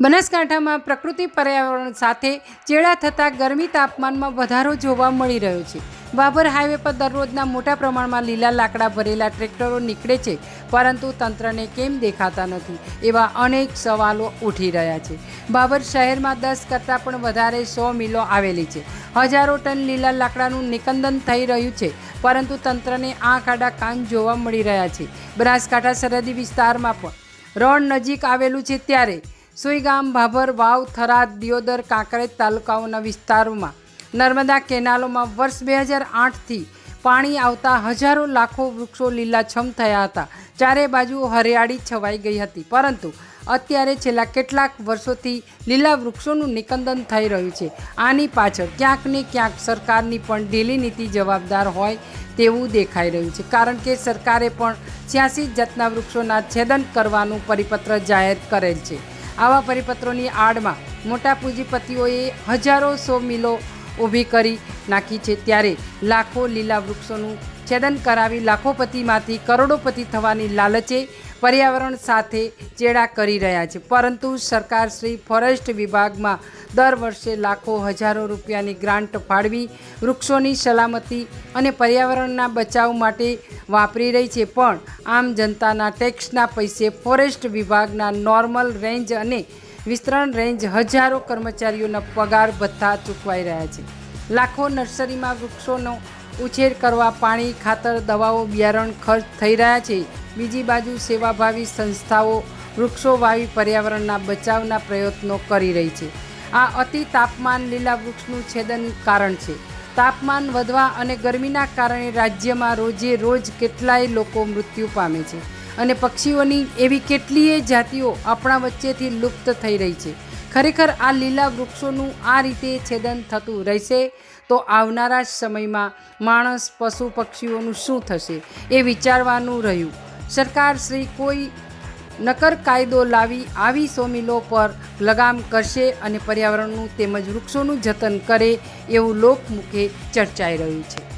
બનાસકાંઠામાં પ્રકૃતિ પર્યાવરણ સાથે ચેડા થતાં ગરમી તાપમાનમાં વધારો જોવા મળી રહ્યો છે. બાબર હાઈવે પર દરરોજના મોટા પ્રમાણમાં લીલા લાકડા ભરેલા ટ્રેક્ટરો નીકળે છે, પરંતુ તંત્રને કેમ દેખાતા નથી, એવા અનેક સવાલો ઉઠી રહ્યા છે. બાબર શહેરમાં દસ કરતાં પણ વધારે સો મિલો આવેલી છે. હજારો ટન લીલા લાકડાનું નિકંદન થઈ રહ્યું છે, પરંતુ તંત્રને આંખ આડા કાન જોવા મળી રહ્યા છે. બનાસકાંઠા સરહદી વિસ્તારમાં પણ રણ નજીક આવેલું છે ત્યારે સુઈગામ, ભાભર, વાવ, થરાદ, દિયોદર, કાંકરેજ તાલુકાઓના વિસ્તારોમાં નર્મદા કેનાલોમાં વર્ષ બે હજાર આઠથી પાણી આવતા હજારો લાખો વૃક્ષો લીલાછમ થયા હતા. ચારે બાજુ હરિયાળી છવાઈ ગઈ હતી. પરંતુ અત્યારે છેલ્લા કેટલાક વર્ષોથી લીલા વૃક્ષોનું નિકંદન થઈ રહ્યું છે. આની પાછળ ક્યાંક ને ક્યાંક સરકારની પણ ઢીલી નીતિ જવાબદાર હોય તેવું દેખાઈ રહ્યું છે. કારણ કે સરકારે પણ છ્યાસી જાતના વૃક્ષોના છેદન કરવાનું પરિપત્ર જાહેર કરેલ છે. આવા પરિપત્રોની આડમાં મોટા પૂંજીપતિઓએ હજારો સો મિલો ઊભી કરી નાખી છે ત્યારે લાખો લીલા વૃક્ષોનું છેદન કરાવી લાખોપતિમાંથી કરોડોપતિ થવાની લાલચે પર્યાવરણ સાથે ચેડા કરી રહ્યા છે. પરંતુ સરકાર શ્રી ફોરેસ્ટ વિભાગમાં દર વર્ષે લાખો હજારો રૂપિયાની ગ્રાન્ટ ફાળવી વૃક્ષોની સલામતી અને પર્યાવરણના બચાવ માટે વાપરી રહી છે. પણ આમ જનતાના ટેક્સના પૈસે ફોરેસ્ટ વિભાગના નોર્મલ રેન્જ અને વિસ્તરણ રેન્જ હજારો કર્મચારીઓના પગાર ભથ્થા ચૂકવાઈ રહ્યા છે. લાખો નર્સરીમાં વૃક્ષોનો ઉછેર કરવા પાણી, ખાતર, દવાઓ, બિયારણ ખર્ચ થઈ રહ્યા છે. બીજી બાજુ સેવાભાવી સંસ્થાઓ વૃક્ષો વાવી પર્યાવરણના બચાવના પ્રયત્નો કરી રહી છે. આ અતિ તાપમાન લીલા વૃક્ષનું છેદન કારણ છે. તાપમાન વધવા અને ગરમીના કારણે રાજ્યમાં રોજે રોજ કેટલાય લોકો મૃત્યુ પામે છે. અને પક્ષીઓની એવી કેટલીય જાતિઓ આપણા વચ્ચેથી લુપ્ત થઈ રહી છે. ખરેખર આ લીલા વૃક્ષોનું આ રીતે છેદન થતું રહેશે તો આવનારા સમયમાં માણસ, પશુ, પક્ષીઓનું શું થશે એ વિચારવાનું રહ્યું. સરકાર શ્રી કોઈ નકર કાયદો લાવી આવી સોમિલો પર લગામ કરશે અને પર્યાવરણનું તેમજ વૃક્ષોનું જતન કરે એવું લોકમુખે ચર્ચાઈ રહ્યું છે.